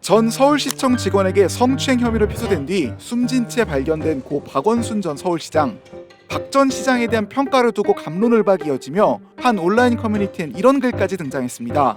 전 서울시청 직원에게 성추행 혐의로 피소된 뒤 숨진 채 발견된 고 박원순 전 서울시장. 박 전 시장에 대한 평가를 두고 감론을 박이 이어지며 한 온라인 커뮤니티엔 이런 글까지 등장했습니다.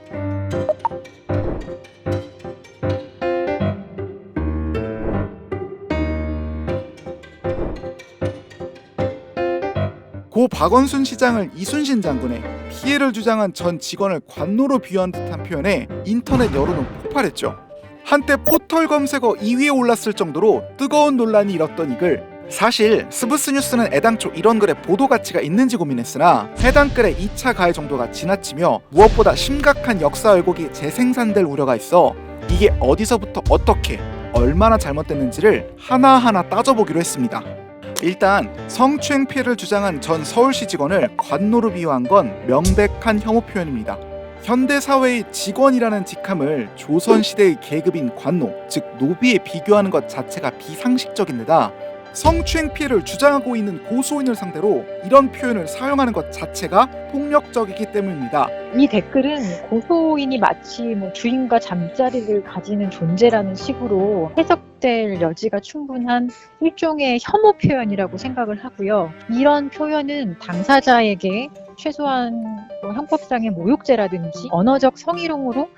고 박원순 시장을 이순신 장군의 피해를 주장한 전 직원을 관노로 비유한 듯한 표현에 인터넷 여론은 폭발했죠. 한때 포털 검색어 2위에 올랐을 정도로 뜨거운 논란이 일었던 이 글. 사실 스브스 뉴스는 애당초 이런 글에 보도 가치가 있는지 고민했으나 해당 글의 2차 가해 정도가 지나치며 무엇보다 심각한 역사 왜곡이 재생산될 우려가 있어 이게 어디서부터 어떻게 얼마나 잘못됐는지를 하나하나 따져보기로 했습니다. 일단 성추행 피해를 주장한 전 서울시 직원을 관노로 비유한 건 명백한 혐오 표현입니다. 현대 사회의 직원이라는 직함을 조선 시대의 계급인 관노, 즉 노비에 비교하는 것 자체가 비상식적인 데다 성추행 피해를 주장하고 있는 고소인을 상대로 이런 표현을 사용하는 것 자체가 폭력적이기 때문입니다. 이 댓글은 고소인이 마치 뭐 주인과 잠자리를 가지는 존재라는 식으로 해석될 여지가 충분한 일종의 혐오 표현이라고 생각을 하고요. 이런 표현은 당사자에게 최소한 뭐 형법상의 모욕죄라든지 언어적 성희롱으로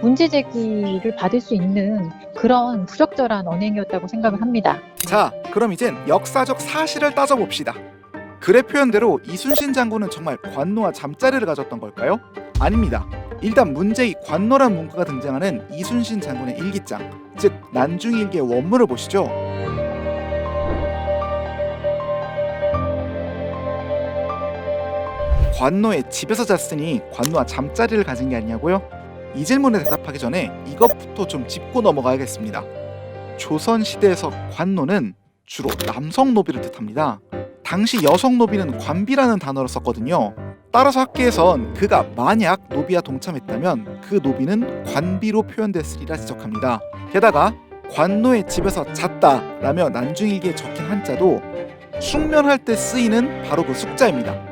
문제 제기를 받을 수 있는 그런 부적절한 언행이었다고 생각을 합니다. 자, 그럼 이젠 역사적 사실을 따져봅시다. 글의 표현대로 이순신 장군은 정말 관노와 잠자리를 가졌던 걸까요? 아닙니다. 일단 문제의 관노란 문구가 등장하는 이순신 장군의 일기장, 즉 난중일기의 원문을 보시죠. 관노의 집에서 잤으니 관노와 잠자리를 가진 게 아니냐고요? 이 질문에 대답하기 전에 이것부터 좀 짚고 넘어가야겠습니다. 조선 시대에서 관노는 주로 남성 노비를 뜻합니다. 당시 여성 노비는 관비라는 단어를 썼거든요. 따라서 학계에선 그가 만약 노비와 동참했다면 그 노비는 관비로 표현됐으리라 지적합니다. 게다가 관노의 집에서 잤다라며 난중일기에 적힌 한자도 숙면할 때 쓰이는 바로 그 숙자입니다.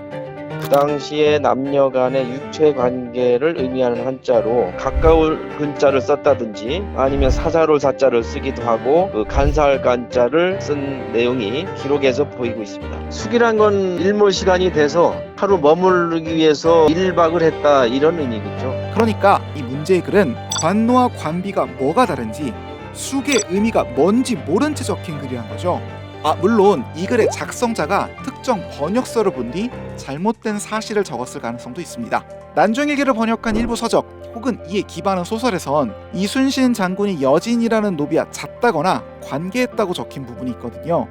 그 당시에 남녀 간의 육체 관계를 의미하는 한자로 가까울 근자를 썼다든지 아니면 사자롤 사자를 쓰기도 하고 그 간살 간자를 쓴 내용이 기록에서 보이고 있습니다. 숙이란 건 일몰 시간이 돼서 하루 머무르기 위해서 일박을 했다 이런 의미겠죠. 그러니까 이 문제의 글은 관노와 관비가 뭐가 다른지 숙의 의미가 뭔지 모른 채 적힌 글이란 거죠. 아 물론 이 글의 작성자가 특정 번역서를 본 뒤 잘못된 사실을 적었을 가능성도 있습니다. 난중일기를 번역한 일부 서적 혹은 이에 기반한 소설에선 이순신 장군이 여진이라는 노비와 잤다거나 관계했다고 적힌 부분이 있거든요.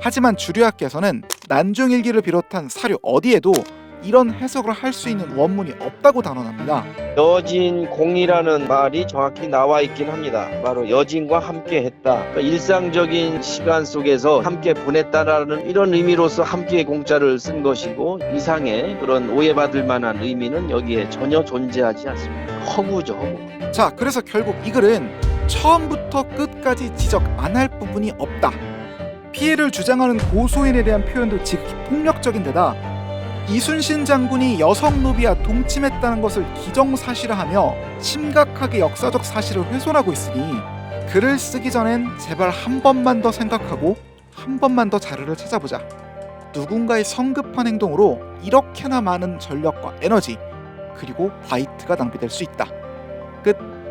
하지만 주류학계에서는 난중일기를 비롯한 사료 어디에도 이런 해석을 할 수 있는 원문이 없다고 단언합니다. 여진공이라는 말이 정확히 나와 있긴 합니다. 바로 여진과 함께 했다. 그러니까 일상적인 시간 속에서 함께 보냈다라는 이런 의미로서 함께 공자를 쓴 것이고 이상의 그런 오해받을 만한 의미는 여기에 전혀 존재하지 않습니다. 허구죠, 허구. 자, 그래서 결국 이 글은 처음부터 끝까지 지적 안 할 부분이 없다. 피해를 주장하는 고소인에 대한 표현도 지극히 폭력적인 데다 이순신 장군이 여성 노비와 동침했다는 것을 기정사실화하며 심각하게 역사적 사실을 훼손하고 있으니 글을 쓰기 전엔 제발 한 번만 더 생각하고 한 번만 더 자료를 찾아보자. 누군가의 성급한 행동으로 이렇게나 많은 전력과 에너지 그리고 바이트가 낭비될 수 있다. 끝.